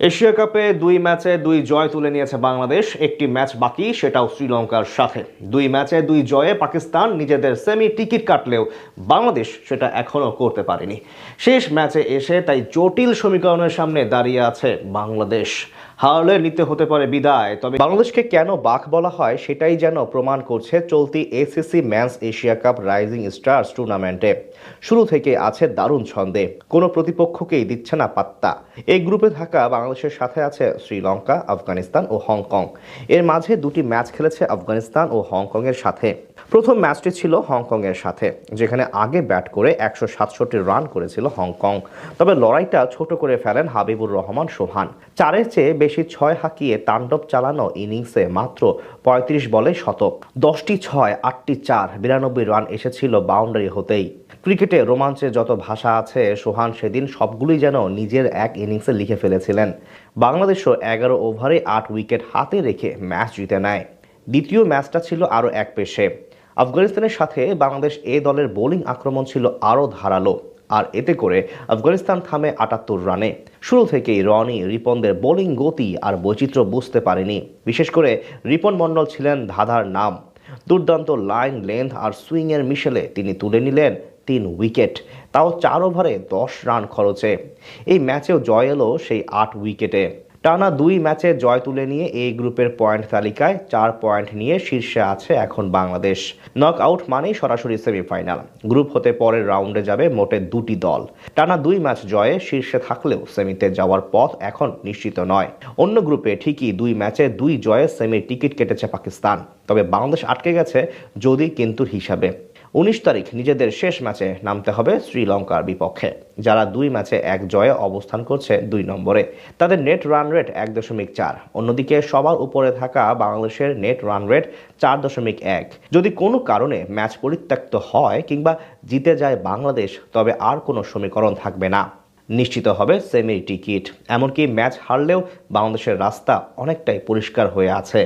Asia কাপে দুই ম্যাচে দুই জয় তুলে নিয়েছে বাংলাদেশ। একটি ম্যাচ বাকি, সেটাও শ্রীলঙ্কার সাথে। দুই ম্যাচে দুই জয়ে পাকিস্তান নিজেদের সেমি টিকিট কাটলেও বাংলাদেশ সেটা এখনও করতে পারেনি। শেষ ম্যাচে এসে তাই জটিল সমীকরণের সামনে দাঁড়িয়ে আছে বাংলাদেশ। হারলে নিতে হতে পারে বিদায়। তবে বাংলাদেশকে কেন বাক বলা হয় সেটাই যেন প্রমাণ করছে চলতি ACC men's Asia cup rising stars টুর্নামেন্টে শুরু থেকে আছে দারুণ ছন্দে। কোনো প্রতিপক্ষকেই দিচ্ছে না পাত্তা। এই গ্রুপে থাকা বাংলাদেশের সাথে আছে শ্রীলঙ্কা, আফগানিস্তান ও হংকং। এর মাঝে দুটি ম্যাচ খেলেছে আফগানিস্তান ও হংকংয়ের সাথে। প্রথম ম্যাচটি ছিল হংকংয়ের সাথে, যেখানে আগে ব্যাট করে একশো সাতষট্টি রান করেছিল হংকং। তবে লড়াইটা ছোট করে ফেলেন হাবিবুর রহমান সোহান। চারের চেয়ে বেশি ছয় হাঁকিয়ে তাণ্ডব চালানো ইনিংসে মাত্র পঁয়ত্রিশ বলে শতক। দশটি ছয়, আটটি চার, বিরানব্বই রান এসেছিল বাউন্ডারি হতেই। ক্রিকেটে রোমাঞ্চের যত ভাষা আছে, সোহান সেদিন সবগুলি যেন নিজের এক ইনিংসে লিখে ফেলেছিলেন। বাংলাদেশও এগারো ওভারে আট উইকেট হাতে রেখে ম্যাচ জিতে নেয়। দ্বিতীয় ম্যাচটা ছিল আরও এক পেশে। আফগানিস্তানের সাথে বাংলাদেশ এ দলের বোলিং আক্রমণ ছিল আরও ধারালো। আর এতে করে আফগানিস্তান থামে আটাত্তর রানে। শুরু থেকেই রনি রিপনদের বোলিং গতি আর বৈচিত্র্য বুঝতে পারেনি। বিশেষ করে রিপন মণ্ডল ছিলেন ধাঁধার নাম। দুর্দান্ত লাইন লেন্থ আর সুইংয়ের মিশেলে তিনি তুলে নিলেন তিন উইকেট। তাও চার ওভারে দশ রান খরচে। এই ম্যাচেও জয় এলো সেই আট উইকেটে। টানা দুই ম্যাচে জয় তুলে নিয়ে এই গ্রুপের পয়েন্ট তালিকায় চার পয়েন্ট নিয়ে শীর্ষে আছে এখন বাংলাদেশ। নক আউট মানেই সরাসরি সেমিফাইনাল। গ্রুপ হতে পরের রাউন্ডে যাবে মোটে দুটি দল। টানা দুই ম্যাচ জয়ে শীর্ষে থাকলেও সেমিতে যাওয়ার পথ এখন নিশ্চিত নয়। অন্য গ্রুপে ঠিকই দুই ম্যাচে দুই জয়ে সেমির টিকিট কেটেছে পাকিস্তান। তবে বাংলাদেশ আটকে গেছে যদি কিন্তু হিসাবে। উনিশ তারিখ নিজেদের শেষ ম্যাচে নামতে হবে শ্রীলঙ্কার বিপক্ষে, যারা দুই ম্যাচে এক জয়ে অবস্থান করছে দুই নম্বরে। তাদের নেট রান রেট এক দশমিক চার। অন্যদিকে সবার উপরে থাকা বাংলাদেশের নেট রান রেট চার দশমিক এক। যদি কোনো কারণে ম্যাচ পরিত্যক্ত হয় কিংবা জিতে যায় বাংলাদেশ, তবে আর কোনো সমীকরণ থাকবে না। নিশ্চিত হবে সেমির টিকিট এমনকি ম্যাচ হারলেও বাংলাদেশের রাস্তা অনেকটাই পরিষ্কার হয়ে আছে।